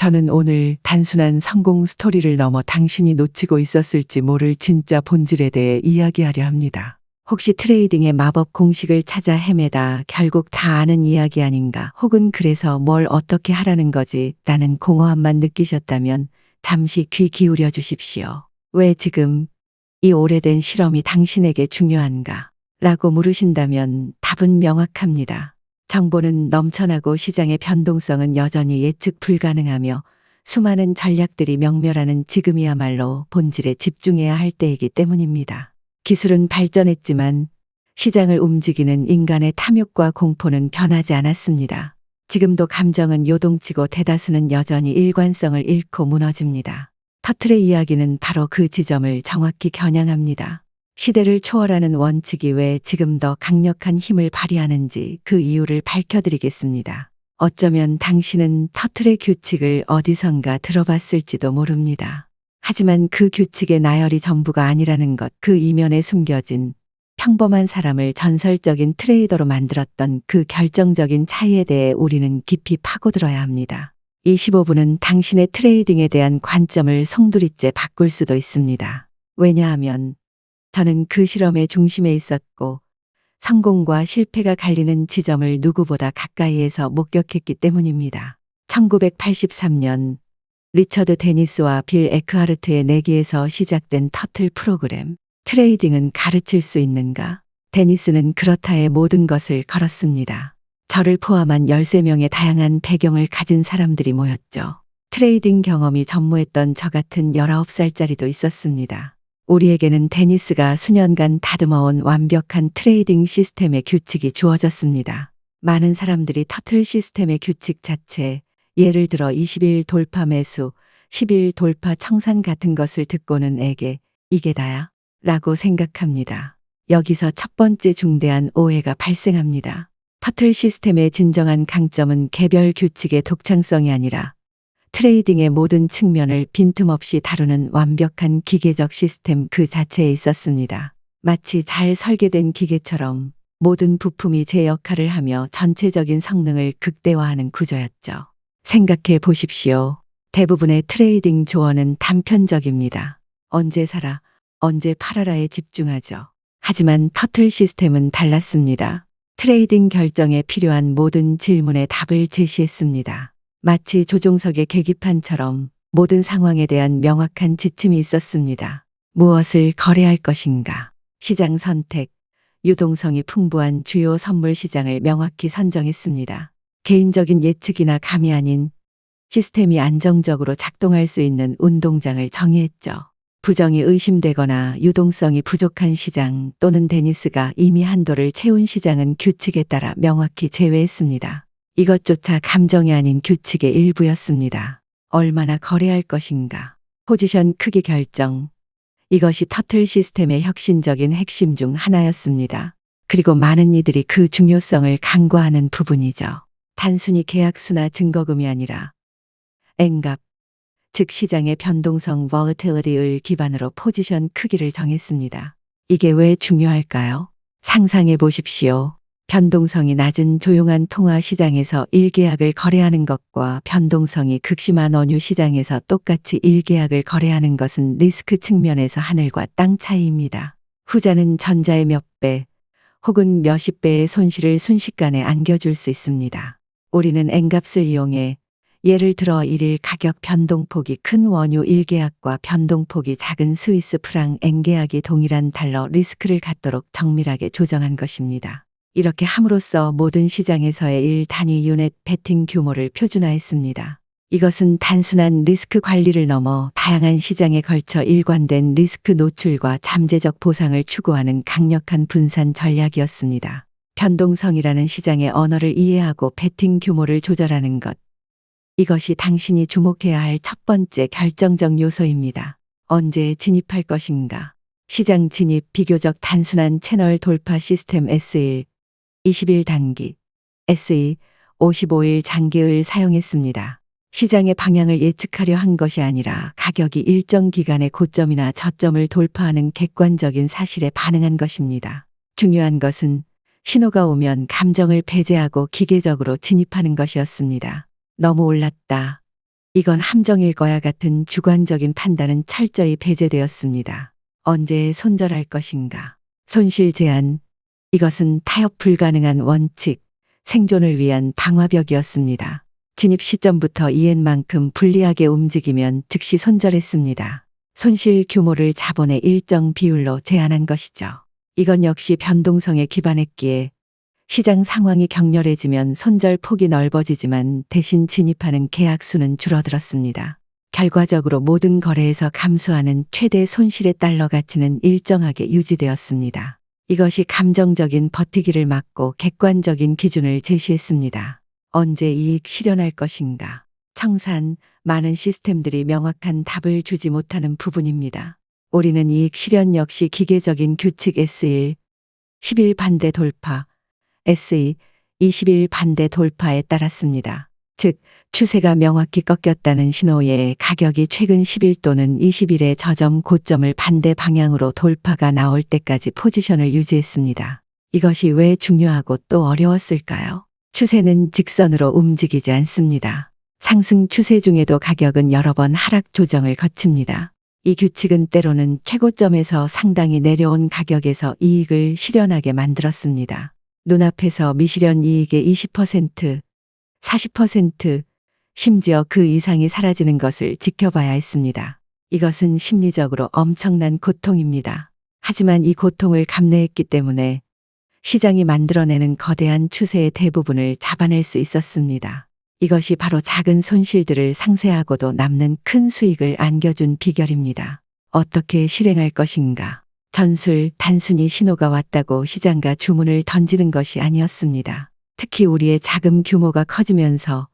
저는 오늘 단순한 성공 스토리를 넘어 당신이 놓치고 있었을지 모를 진짜 본질에 대해 이야기하려 합니다. 혹시 트레이딩의 마법 공식을 찾아 헤매다 결국 다 아는 이야기 아닌가 혹은 그래서 뭘 어떻게 하라는 거지 라는 공허함만 느끼셨다면 잠시 귀 기울여 주십시오. 왜 지금 이 오래된 실험이 당신에게 중요한가? 라고 물으신다면 답은 명확합니다. 정보는 넘쳐나고 시장의 변동성은 여전히 예측 불가능하며 수많은 전략들이 명멸하는 지금이야말로 본질에 집중해야 할 때이기 때문입니다. 기술은 발전했지만 시장을 움직이는 인간의 탐욕과 공포는 변하지 않았습니다. 지금도 감정은 요동치고 대다수는 여전히 일관성을 잃고 무너집니다. 터틀의 이야기는 바로 그 지점을 정확히 겨냥합니다. 시대를 초월하는 원칙이 왜 지금 더 강력한 힘을 발휘하는지 그 이유를 밝혀드리겠습니다. 어쩌면 당신은 터틀의 규칙을 어디선가 들어봤을지도 모릅니다. 하지만 그 규칙의 나열이 전부가 아니라는 것, 그 이면에 숨겨진 평범한 사람을 전설적인 트레이더로 만들었던 그 결정적인 차이에 대해 우리는 깊이 파고들어야 합니다. 이 15분은 당신의 트레이딩에 대한 관점을 송두리째 바꿀 수도 있습니다. 왜냐하면 저는 그 실험의 중심에 있었고 성공과 실패가 갈리는 지점을 누구보다 가까이에서 목격했기 때문입니다. 1983년 리처드 데니스와 빌 에크하르트의 내기에서 시작된 터틀 프로그램. 트레이딩은 가르칠 수 있는가? 데니스는 그렇다의 모든 것을 걸었습니다. 저를 포함한 13명의 다양한 배경을 가진 사람들이 모였죠. 트레이딩 경험이 전무했던 저 같은 19살짜리도 있었습니다. 우리에게는 데니스가 수년간 다듬어온 완벽한 트레이딩 시스템의 규칙이 주어졌습니다. 많은 사람들이 터틀 시스템의 규칙 자체, 예를 들어 20일 돌파 매수, 10일 돌파 청산 같은 것을 듣고는 에게 이게 다야? 라고 생각합니다. 여기서 첫 번째 중대한 오해가 발생합니다. 터틀 시스템의 진정한 강점은 개별 규칙의 독창성이 아니라 트레이딩의 모든 측면을 빈틈없이 다루는 완벽한 기계적 시스템 그 자체에 있었습니다. 마치 잘 설계된 기계처럼 모든 부품이 제 역할을 하며 전체적인 성능을 극대화하는 구조였죠. 생각해 보십시오. 대부분의 트레이딩 조언은 단편적입니다. 언제 사라, 언제 팔아라에 집중하죠. 하지만 터틀 시스템은 달랐습니다. 트레이딩 결정에 필요한 모든 질문에 답을 제시했습니다. 마치 조종석의 계기판처럼 모든 상황에 대한 명확한 지침이 있었습니다. 무엇을 거래할 것인가? 시장 선택, 유동성이 풍부한 주요 선물 시장을 명확히 선정했습니다. 개인적인 예측이나 감이 아닌 시스템이 안정적으로 작동할 수 있는 운동장을 정의했죠. 부정이 의심되거나 유동성이 부족한 시장 또는 데니스가 이미 한도를 채운 시장은 규칙에 따라 명확히 제외했습니다. 이것조차 감정이 아닌 규칙의 일부였습니다. 얼마나 거래할 것인가. 포지션 크기 결정. 이것이 터틀 시스템의 혁신적인 핵심 중 하나였습니다. 그리고 많은 이들이 그 중요성을 간과하는 부분이죠. 단순히 계약수나 증거금이 아니라 엔값, 즉 시장의 변동성 volatility를 기반으로 포지션 크기를 정했습니다. 이게 왜 중요할까요? 상상해 보십시오. 변동성이 낮은 조용한 통화 시장에서 1계약을 거래하는 것과 변동성이 극심한 원유 시장에서 똑같이 1계약을 거래하는 것은 리스크 측면에서 하늘과 땅 차이입니다. 후자는 전자의 몇 배, 혹은 몇십 배의 손실을 순식간에 안겨줄 수 있습니다. 우리는 엔값을 이용해 예를 들어 1일 가격 변동폭이 큰 원유 1계약과 변동폭이 작은 스위스 프랑 N계약이 동일한 달러 리스크를 갖도록 정밀하게 조정한 것입니다. 이렇게 함으로써 모든 시장에서의 1 단위 유넷 베팅 규모를 표준화했습니다. 이것은 단순한 리스크 관리를 넘어 다양한 시장에 걸쳐 일관된 리스크 노출과 잠재적 보상을 추구하는 강력한 분산 전략이었습니다. 변동성이라는 시장의 언어를 이해하고 베팅 규모를 조절하는 것. 이것이 당신이 주목해야 할 첫 번째 결정적 요소입니다. 언제 진입할 것인가? 시장 진입 비교적 단순한 채널 돌파 시스템 S1, 20일 단기, SE, 55일 장기를 사용했습니다. 시장의 방향을 예측하려 한 것이 아니라 가격이 일정 기간의 고점이나 저점을 돌파하는 객관적인 사실에 반응한 것입니다. 중요한 것은 신호가 오면 감정을 배제하고 기계적으로 진입하는 것이었습니다. 너무 올랐다. 이건 함정일 거야 같은 주관적인 판단은 철저히 배제되었습니다. 언제 손절할 것인가? 손실 제한. 이것은 타협 불가능한 원칙, 생존을 위한 방화벽이었습니다. 진입 시점부터 이엔만큼 불리하게 움직이면 즉시 손절했습니다. 손실 규모를 자본의 일정 비율로 제한한 것이죠. 이건 역시 변동성에 기반했기에 시장 상황이 격렬해지면 손절 폭이 넓어지지만 대신 진입하는 계약 수는 줄어들었습니다. 결과적으로 모든 거래에서 감소하는 최대 손실의 달러 가치는 일정하게 유지되었습니다. 이것이 감정적인 버티기를 막고 객관적인 기준을 제시했습니다. 언제 이익 실현할 것인가? 청산, 많은 시스템들이 명확한 답을 주지 못하는 부분입니다. 우리는 이익 실현 역시 기계적인 규칙 S1, 10일 반대 돌파, SE, 20일 반대 돌파에 따랐습니다. 즉, 추세가 명확히 꺾였다는 신호에 가격이 최근 10일 또는 20일의 저점 고점을 반대 방향으로 돌파가 나올 때까지 포지션을 유지했습니다. 이것이 왜 중요하고 또 어려웠을까요? 추세는 직선으로 움직이지 않습니다. 상승 추세 중에도 가격은 여러 번 하락 조정을 거칩니다. 이 규칙은 때로는 최고점에서 상당히 내려온 가격에서 이익을 실현하게 만들었습니다. 눈앞에서 미실현 이익의 20%, 40%, 심지어 그 이상이 사라지는 것을 지켜봐야 했습니다. 이것은 심리적으로 엄청난 고통입니다. 하지만 이 고통을 감내했기 때문에 시장이 만들어내는 거대한 추세의 대부분을 잡아낼 수 있었습니다. 이것이 바로 작은 손실들을 상쇄하고도 남는 큰 수익을 안겨준 비결입니다. 어떻게 실행할 것인가? 전술 단순히 신호가 왔다고 시장과 주문을 던지는 것이 아니었습니다. 특히 우리의 자금 규모가 커지면서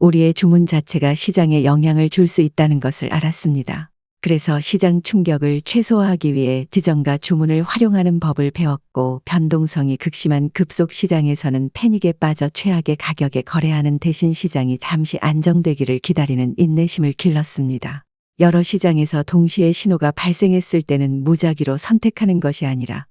우리의 주문 자체가 시장에 영향을 줄 수 있다는 것을 알았습니다. 그래서 시장 충격을 최소화하기 위해 지정과 주문을 활용하는 법을 배웠고 변동성이 극심한 급속 시장에서는 패닉에 빠져 최악의 가격에 거래하는 대신 시장이 잠시 안정되기를 기다리는 인내심을 길렀습니다. 여러 시장에서 동시에 신호가 발생했을 때는 무작위로 선택하는 것이 아니라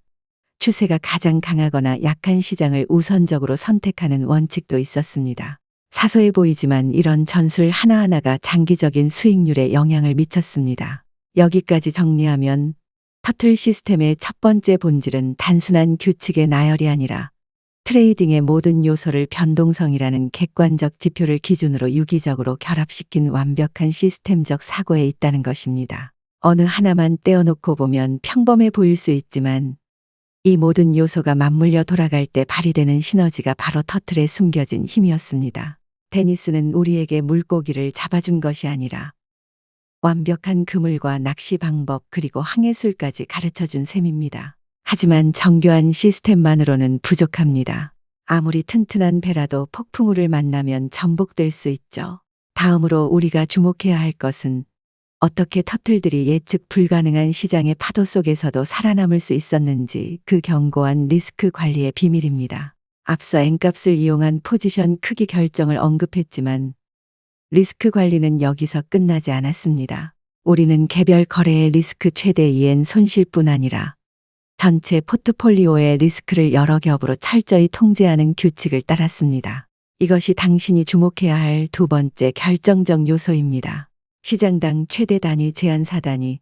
추세가 가장 강하거나 약한 시장을 우선적으로 선택하는 원칙도 있었습니다. 사소해 보이지만 이런 전술 하나하나가 장기적인 수익률에 영향을 미쳤습니다. 여기까지 정리하면 터틀 시스템의 첫 번째 본질은 단순한 규칙의 나열이 아니라 트레이딩의 모든 요소를 변동성이라는 객관적 지표를 기준으로 유기적으로 결합시킨 완벽한 시스템적 사고에 있다는 것입니다. 어느 하나만 떼어놓고 보면 평범해 보일 수 있지만 이 모든 요소가 맞물려 돌아갈 때 발휘되는 시너지가 바로 터틀에 숨겨진 힘이었습니다. 테니스는 우리에게 물고기를 잡아준 것이 아니라 완벽한 그물과 낚시 방법 그리고 항해술까지 가르쳐 준 셈입니다. 하지만 정교한 시스템만으로는 부족합니다. 아무리 튼튼한 배라도 폭풍우를 만나면 전복될 수 있죠. 다음으로 우리가 주목해야 할 것은 어떻게 터틀들이 예측 불가능한 시장의 파도 속에서도 살아남을 수 있었는지 그 견고한 리스크 관리의 비밀입니다. 앞서 N값을 이용한 포지션 크기 결정을 언급했지만 리스크 관리는 여기서 끝나지 않았습니다. 우리는 개별 거래의 리스크 최대 2엔 손실뿐 아니라 전체 포트폴리오의 리스크를 여러 겹으로 철저히 통제하는 규칙을 따랐습니다. 이것이 당신이 주목해야 할 두 번째 결정적 요소입니다. 시장당 최대 단위 제한 사단이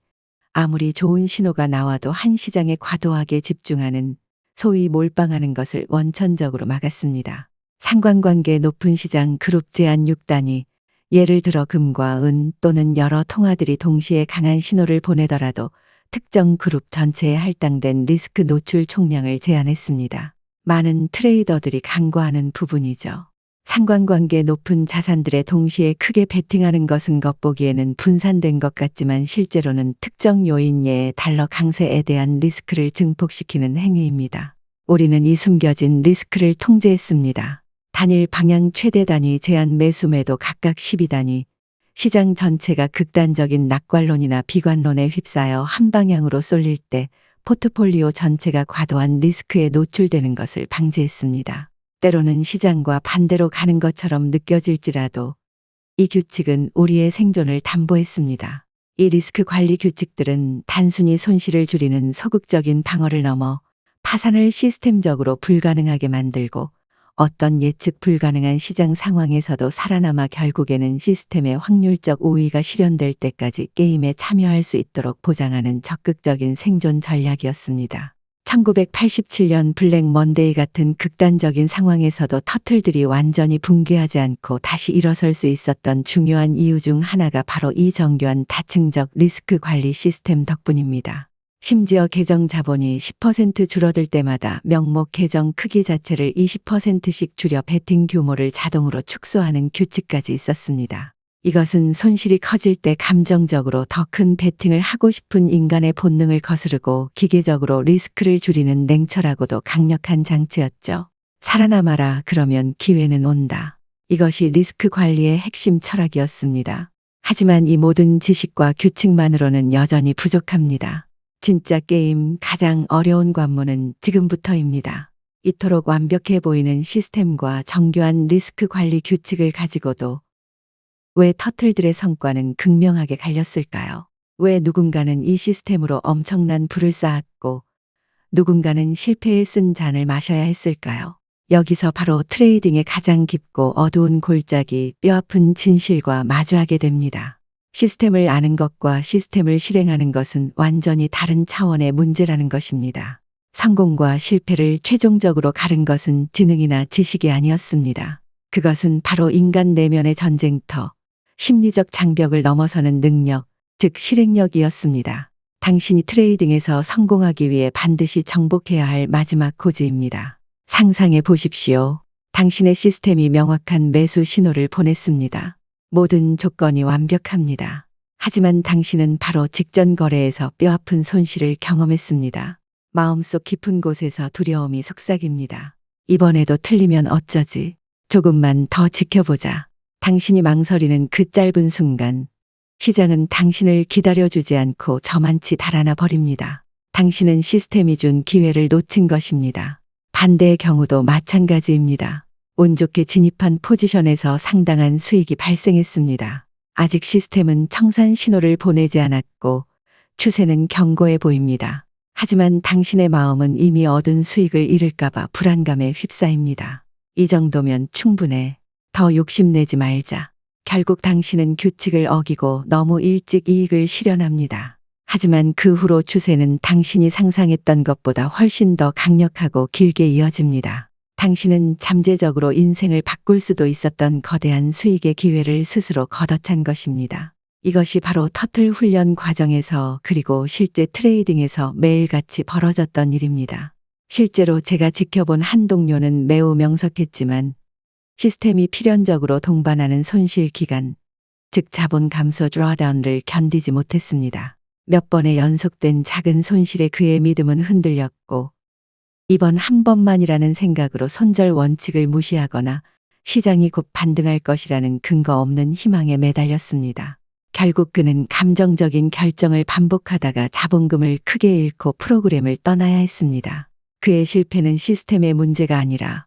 아무리 좋은 신호가 나와도 한 시장에 과도하게 집중하는 소위 몰빵하는 것을 원천적으로 막았습니다. 상관관계 높은 시장 그룹 제한 6단위 예를 들어 금과 은 또는 여러 통화들이 동시에 강한 신호를 보내더라도 특정 그룹 전체에 할당된 리스크 노출 총량을 제한했습니다. 많은 트레이더들이 간과하는 부분이죠. 상관관계 높은 자산들에 동시에 크게 베팅하는 것은 겉보기에는 분산된 것 같지만 실제로는 특정 요인 예의 달러 강세에 대한 리스크를 증폭시키는 행위입니다. 우리는 이 숨겨진 리스크를 통제했습니다. 단일 방향 최대 단위 제한 매수 매도 각각 12단위, 시장 전체가 극단적인 낙관론이나 비관론에 휩싸여 한 방향으로 쏠릴 때 포트폴리오 전체가 과도한 리스크에 노출되는 것을 방지했습니다. 때로는 시장과 반대로 가는 것처럼 느껴질지라도 이 규칙은 우리의 생존을 담보했습니다. 이 리스크 관리 규칙들은 단순히 손실을 줄이는 소극적인 방어를 넘어 파산을 시스템적으로 불가능하게 만들고 어떤 예측 불가능한 시장 상황에서도 살아남아 결국에는 시스템의 확률적 우위가 실현될 때까지 게임에 참여할 수 있도록 보장하는 적극적인 생존 전략이었습니다. 1987년 블랙 먼데이 같은 극단적인 상황에서도 터틀들이 완전히 붕괴하지 않고 다시 일어설 수 있었던 중요한 이유 중 하나가 바로 이 정교한 다층적 리스크 관리 시스템 덕분입니다. 심지어 계정 자본이 10% 줄어들 때마다 명목 계정 크기 자체를 20%씩 줄여 베팅 규모를 자동으로 축소하는 규칙까지 있었습니다. 이것은 손실이 커질 때 감정적으로 더 큰 베팅을 하고 싶은 인간의 본능을 거스르고 기계적으로 리스크를 줄이는 냉철하고도 강력한 장치였죠. 살아남아라 그러면 기회는 온다. 이것이 리스크 관리의 핵심 철학이었습니다. 하지만 이 모든 지식과 규칙만으로는 여전히 부족합니다. 진짜 게임 가장 어려운 관문은 지금부터입니다. 이토록 완벽해 보이는 시스템과 정교한 리스크 관리 규칙을 가지고도 왜 터틀들의 성과는 극명하게 갈렸을까요? 왜 누군가는 이 시스템으로 엄청난 부를 쌓았고 누군가는 실패에 쓴 잔을 마셔야 했을까요? 여기서 바로 트레이딩의 가장 깊고 어두운 골짜기 뼈아픈 진실과 마주하게 됩니다. 시스템을 아는 것과 시스템을 실행하는 것은 완전히 다른 차원의 문제라는 것입니다. 성공과 실패를 최종적으로 가른 것은 지능이나 지식이 아니었습니다. 그것은 바로 인간 내면의 전쟁터, 심리적 장벽을 넘어서는 능력, 즉 실행력이었습니다. 당신이 트레이딩에서 성공하기 위해 반드시 정복해야 할 마지막 코즈입니다. 상상해 보십시오. 당신의 시스템이 명확한 매수 신호를 보냈습니다. 모든 조건이 완벽합니다. 하지만 당신은 바로 직전 거래에서 뼈아픈 손실을 경험했습니다. 마음속 깊은 곳에서 두려움이 속삭입니다. 이번에도 틀리면 어쩌지? 조금만 더 지켜보자. 당신이 망설이는 그 짧은 순간, 시장은 당신을 기다려주지 않고 저만치 달아나 버립니다. 당신은 시스템이 준 기회를 놓친 것입니다. 반대의 경우도 마찬가지입니다. 운 좋게 진입한 포지션에서 상당한 수익이 발생했습니다. 아직 시스템은 청산 신호를 보내지 않았고 추세는 견고해 보입니다. 하지만 당신의 마음은 이미 얻은 수익을 잃을까봐 불안감에 휩싸입니다. 이 정도면 충분해. 더 욕심내지 말자. 결국 당신은 규칙을 어기고 너무 일찍 이익을 실현합니다. 하지만 그 후로 추세는 당신이 상상했던 것보다 훨씬 더 강력하고 길게 이어집니다. 당신은 잠재적으로 인생을 바꿀 수도 있었던 거대한 수익의 기회를 스스로 걷어찬 것입니다. 이것이 바로 터틀 훈련 과정에서 그리고 실제 트레이딩에서 매일같이 벌어졌던 일입니다. 실제로 제가 지켜본 한 동료는 매우 명석했지만 시스템이 필연적으로 동반하는 손실 기간, 즉 자본 감소 드라다운을 견디지 못했습니다. 몇 번의 연속된 작은 손실에 그의 믿음은 흔들렸고 이번 한 번만이라는 생각으로 손절 원칙을 무시하거나 시장이 곧 반등할 것이라는 근거 없는 희망에 매달렸습니다. 결국 그는 감정적인 결정을 반복하다가 자본금을 크게 잃고 프로그램을 떠나야 했습니다. 그의 실패는 시스템의 문제가 아니라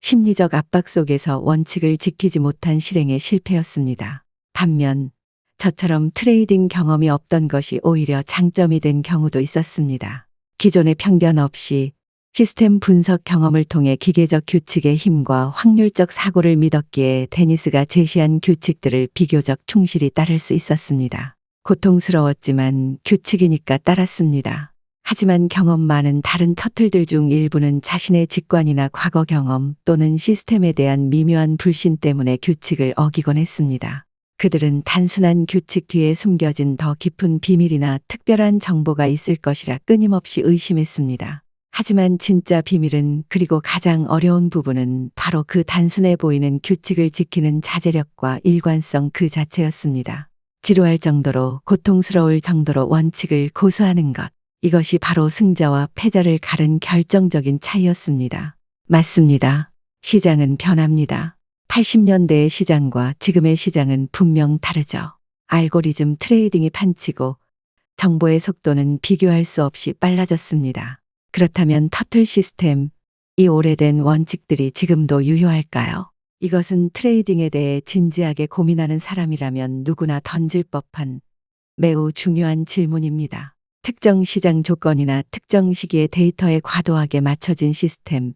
심리적 압박 속에서 원칙을 지키지 못한 실행의 실패였습니다. 반면 저처럼 트레이딩 경험이 없던 것이 오히려 장점이 된 경우도 있었습니다. 기존의 편견 없이 시스템 분석 경험을 통해 기계적 규칙의 힘과 확률적 사고를 믿었기에 데니스가 제시한 규칙들을 비교적 충실히 따를 수 있었습니다. 고통스러웠지만 규칙이니까 따랐습니다. 하지만 경험 많은 다른 터틀들 중 일부는 자신의 직관이나 과거 경험 또는 시스템에 대한 미묘한 불신 때문에 규칙을 어기곤 했습니다. 그들은 단순한 규칙 뒤에 숨겨진 더 깊은 비밀이나 특별한 정보가 있을 것이라 끊임없이 의심했습니다. 하지만 진짜 비밀은 그리고 가장 어려운 부분은 바로 그 단순해 보이는 규칙을 지키는 자제력과 일관성 그 자체였습니다. 지루할 정도로 고통스러울 정도로 원칙을 고수하는 것. 이것이 바로 승자와 패자를 가른 결정적인 차이였습니다. 맞습니다. 시장은 변합니다. 80년대의 시장과 지금의 시장은 분명 다르죠. 알고리즘 트레이딩이 판치고 정보의 속도는 비교할 수 없이 빨라졌습니다. 그렇다면 터틀 시스템, 이 오래된 원칙들이 지금도 유효할까요? 이것은 트레이딩에 대해 진지하게 고민하는 사람이라면 누구나 던질 법한 매우 중요한 질문입니다. 특정 시장 조건이나 특정 시기의 데이터에 과도하게 맞춰진 시스템,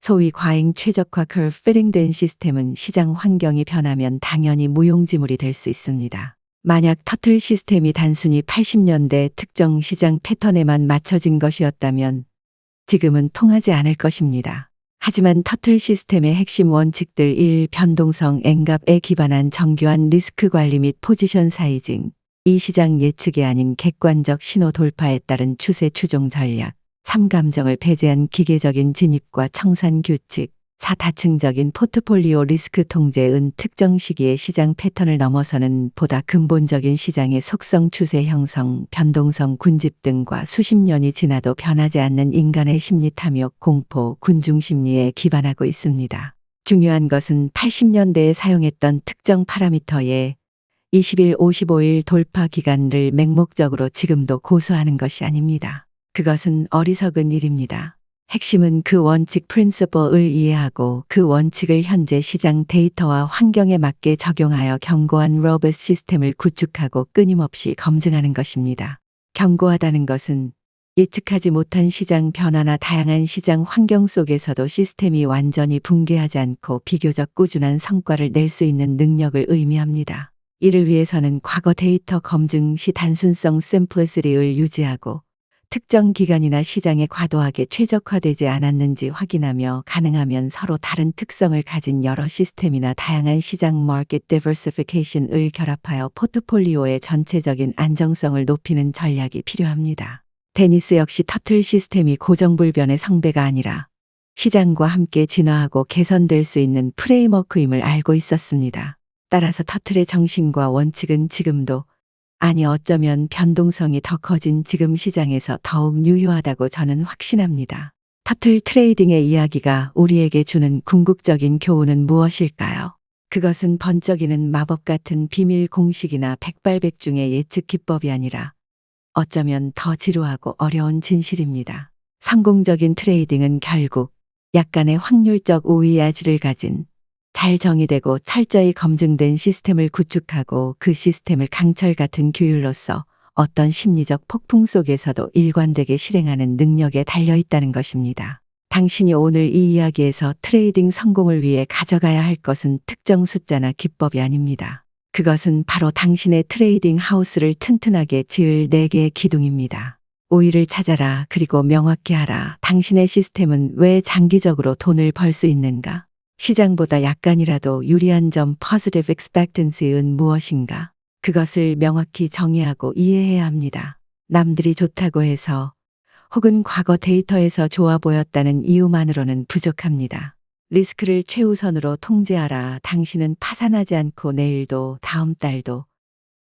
소위 과잉 최적화 curve fitting된 시스템은 시장 환경이 변하면 당연히 무용지물이 될 수 있습니다. 만약 터틀 시스템이 단순히 80년대 특정 시장 패턴에만 맞춰진 것이었다면 지금은 통하지 않을 것입니다. 하지만 터틀 시스템의 핵심 원칙들 1. 변동성 N값에 기반한 정교한 리스크 관리 및 포지션 사이징 이 시장 예측이 아닌 객관적 신호 돌파에 따른 추세 추종 전략 3. 감정을 배제한 기계적인 진입과 청산 규칙 4. 다층적인 포트폴리오 리스크 통제은 특정 시기의 시장 패턴을 넘어서는 보다 근본적인 시장의 속성 추세 형성, 변동성 군집 등과 수십 년이 지나도 변하지 않는 인간의 심리 탐욕, 공포, 군중 심리에 기반하고 있습니다. 중요한 것은 80년대에 사용했던 특정 파라미터의 20일, 55일 돌파 기간을 맹목적으로 지금도 고수하는 것이 아닙니다. 그것은 어리석은 일입니다. 핵심은 그 원칙 프린서플을 이해하고 그 원칙을 현재 시장 데이터와 환경에 맞게 적용하여 견고한 로버스 시스템을 구축하고 끊임없이 검증하는 것입니다. 견고하다는 것은 예측하지 못한 시장 변화나 다양한 시장 환경 속에서도 시스템이 완전히 붕괴하지 않고 비교적 꾸준한 성과를 낼 수 있는 능력을 의미합니다. 이를 위해서는 과거 데이터 검증 시 단순성 심플리시티를 유지하고 특정 기간이나 시장에 과도하게 최적화되지 않았는지 확인하며 가능하면 서로 다른 특성을 가진 여러 시스템이나 다양한 시장 마켓 디버시피케이션을 결합하여 포트폴리오의 전체적인 안정성을 높이는 전략이 필요합니다. 테니스 역시 터틀 시스템이 고정불변의 성배가 아니라 시장과 함께 진화하고 개선될 수 있는 프레임워크임을 알고 있었습니다. 따라서 터틀의 정신과 원칙은 지금도 아니 어쩌면 변동성이 더 커진 지금 시장에서 더욱 유효하다고 저는 확신합니다. 터틀 트레이딩의 이야기가 우리에게 주는 궁극적인 교훈은 무엇일까요? 그것은 번쩍이는 마법 같은 비밀 공식이나 백발백중의 예측 기법이 아니라 어쩌면 더 지루하고 어려운 진실입니다. 성공적인 트레이딩은 결국 약간의 확률적 우위야지를 가진 잘 정의되고 철저히 검증된 시스템을 구축하고 그 시스템을 강철 같은 규율로서 어떤 심리적 폭풍 속에서도 일관되게 실행하는 능력에 달려 있다는 것입니다. 당신이 오늘 이 이야기에서 트레이딩 성공을 위해 가져가야 할 것은 특정 숫자나 기법이 아닙니다. 그것은 바로 당신의 트레이딩 하우스를 튼튼하게 지을 4개의 기둥입니다. 우위를 찾아라 그리고 명확히 하라. 당신의 시스템은 왜 장기적으로 돈을 벌 수 있는가? 시장보다 약간이라도 유리한 점 positive expectancy은 무엇인가? 그것을 명확히 정의하고 이해해야 합니다. 남들이 좋다고 해서 혹은 과거 데이터에서 좋아 보였다는 이유만으로는 부족합니다. 리스크를 최우선으로 통제하라. 당신은 파산하지 않고 내일도 다음 달도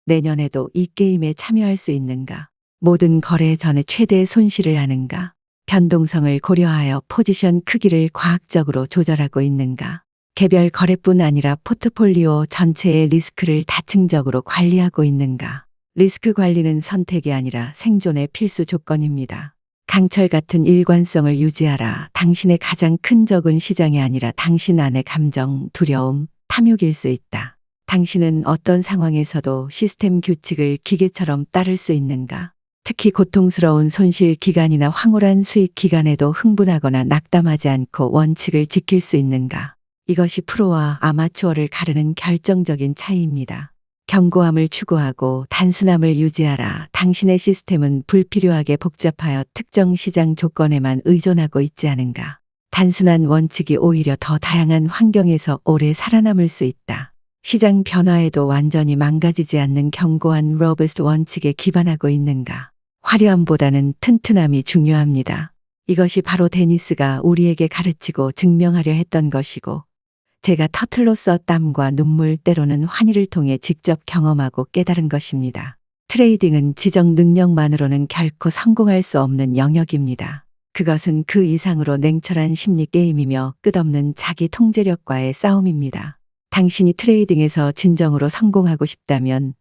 내년에도 이 게임에 참여할 수 있는가? 모든 거래 전에 최대 손실을 하는가? 변동성을 고려하여 포지션 크기를 과학적으로 조절하고 있는가? 개별 거래뿐 아니라 포트폴리오 전체의 리스크를 다층적으로 관리하고 있는가? 리스크 관리는 선택이 아니라 생존의 필수 조건입니다. 강철 같은 일관성을 유지하라. 당신의 가장 큰 적은 시장이 아니라 당신 안의 감정, 두려움, 탐욕일 수 있다. 당신은 어떤 상황에서도 시스템 규칙을 기계처럼 따를 수 있는가? 특히 고통스러운 손실 기간이나 황홀한 수익 기간에도 흥분하거나 낙담하지 않고 원칙을 지킬 수 있는가? 이것이 프로와 아마추어를 가르는 결정적인 차이입니다. 견고함을 추구하고 단순함을 유지하라. 당신의 시스템은 불필요하게 복잡하여 특정 시장 조건에만 의존하고 있지 않은가? 단순한 원칙이 오히려 더 다양한 환경에서 오래 살아남을 수 있다. 시장 변화에도 완전히 망가지지 않는 견고한 로버스트 원칙에 기반하고 있는가? 화려함보다는 튼튼함이 중요합니다. 이것이 바로 데니스가 우리에게 가르치고 증명하려 했던 것이고, 제가 터틀로서 땀과 눈물 때로는 환희를 통해 직접 경험하고 깨달은 것입니다. 트레이딩은 지적 능력만으로는 결코 성공할 수 없는 영역입니다. 그것은 그 이상으로 냉철한 심리 게임이며 끝없는 자기 통제력과의 싸움입니다. 당신이 트레이딩에서 진정으로 성공하고 싶다면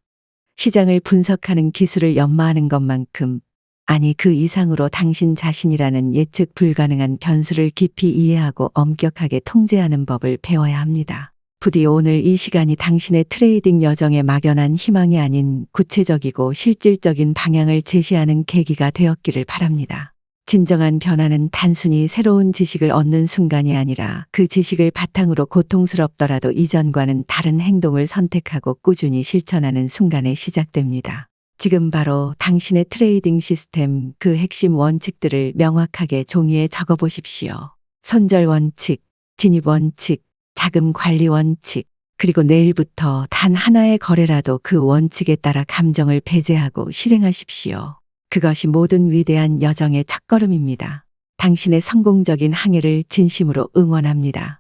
시장을 분석하는 기술을 연마하는 것만큼 아니 그 이상으로 당신 자신이라는 예측 불가능한 변수를 깊이 이해하고 엄격하게 통제하는 법을 배워야 합니다. 부디 오늘 이 시간이 당신의 트레이딩 여정에 막연한 희망이 아닌 구체적이고 실질적인 방향을 제시하는 계기가 되었기를 바랍니다. 진정한 변화는 단순히 새로운 지식을 얻는 순간이 아니라 그 지식을 바탕으로 고통스럽더라도 이전과는 다른 행동을 선택하고 꾸준히 실천하는 순간에 시작됩니다. 지금 바로 당신의 트레이딩 시스템 그 핵심 원칙들을 명확하게 종이에 적어 보십시오. 손절 원칙, 진입 원칙, 자금 관리 원칙, 그리고 내일부터 단 하나의 거래라도 그 원칙에 따라 감정을 배제하고 실행하십시오. 그것이 모든 위대한 여정의 첫걸음입니다. 당신의 성공적인 항해를 진심으로 응원합니다.